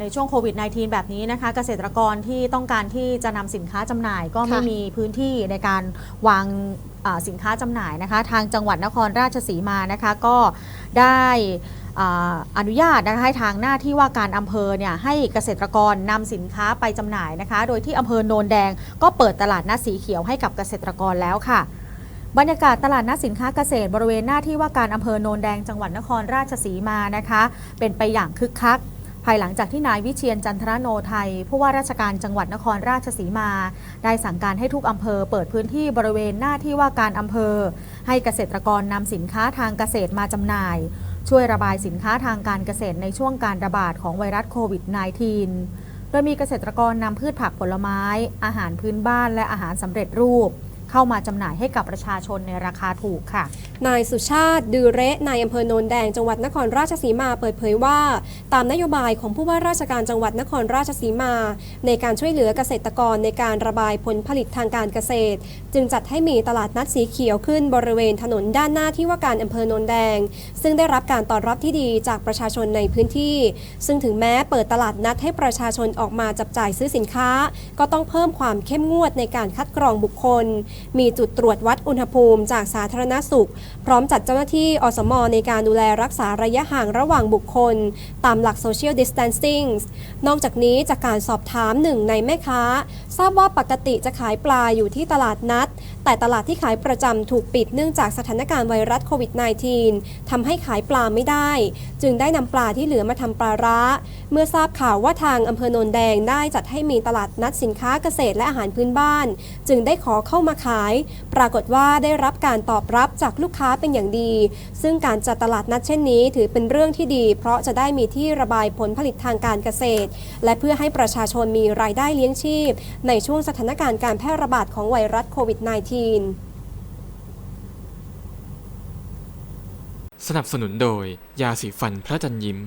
ในช่วงโควิด -19 แบบนี้นะคะ เกษตรกรที่ต้องการที่จะนำสินค้าจำหน่ายก็ไม่ค่ะมีพื้นที่ในการวางอ่าสินค้าจำหน่ายนะคะ ทางจังหวัดนครราชสีมานะคะก็ได้อ่าอนุญาตนะคะให้ทางหน้าที่ว่าการอำเภอเนี่ยให้เกษตรกรนำสินค้าไปจำหน่ายนะคะ โดยที่อำเภอโนนแดงก็เปิดตลาดนัดสีเขียวให้กับเกษตรกรแล้วค่ะ บรรยากาศตลาดนัดสินค้าเกษตรบริเวณหน้าที่ว่าการอำเภอโนนแดงจังหวัดนครราชสีมานะคะ เป็นไปอย่างคึกคัก ภายหลังจากที่นายวิเชียนจันทรโนไทยผู้ว่าราชการจังหวัดนครราชสีมา ได้สั่งการให้ทุกอำเภอเปิดพื้นที่บริเวณหน้าที่ว่าการอำเภอ ให้เกษตรกรนำสินค้าทางเกษตรมาจำหน่าย ช่วยระบายสินค้าทางการเกษตรในช่วงการระบาดของไวรัสโควิด -19 โดยมีเกษตรกรนำพืชผักผลไม้ อาหารพื้นบ้านและอาหารสำเร็จรูป เข้ามาจำหน่ายให้กับประชาชนในราคาถูกค่ะ นายสุชาติดือเระนายอำเภอโนนแดงจังหวัดนครราชสีมาเปิดเผยว่า ตามนโยบายของผู้ว่าราชการจังหวัดนครราชสีมา ในการช่วยเหลือเกษตรกรในการระบายผลผลิตทางการเกษตร จึงจัดให้มีตลาดนัดสีเขียวขึ้นบริเวณถนนด้านหน้าที่ว่าการอำเภอโนนแดง ซึ่งได้รับการตอนรับที่ดีจากประชาชนในพื้นที่ ซึ่งถึงแม้เปิดตลาดนัดให้ประชาชนออกมาจับจ่ายซื้อสินค้า ก็ต้องเพิ่มความเข้มงวดในการคัดกรองบุคคลมีจุดตรวจวัดอุณหภูมิจากสาธารณสุข พร้อมจัดเจ้าหน้าที่อสมในการดูแลรักษาระยะห่างระหว่างบุคคล ตามหลัก Social Distancing นอกจากนี้จากการสอบถามหนึ่งในแม่ค้า ทราบว่าปกติจะขายปลาอยู่ที่ตลาดนัด แต่ตลาดที่ขายประจำถูกปิดเนื่องจากสถานการณ์ไวรัสโควิด -19 ทำให้ขายปลาไม่ได้ จึงได้นำปลาที่เหลือมาทำปลาร้า เมื่อทราบข่าวว่าทางอำเภอโนนแดงได้จัดให้มีตลาดนัดสินค้าเกษตรและอาหารพื้นบ้าน จึงได้ขอเข้ามาขาย ปรากฏว่าได้รับการตอบรับจากลูกค้าเป็นอย่างดี ซึ่งการจัดตลาดนัดเช่นนี้ ถือเป็นเรื่องที่ดี เพราะจะได้มีที่ระบายผลผลิตทางการเกษตร และเพื่อให้ประชาชนมีรายได้เลี้ยงชีพ ในช่วงสถานการณ์การแพร่ระบาดของไวรัสโควิด -19 สนับสนุนโดย ยาสีฟันพระจันยิ้ม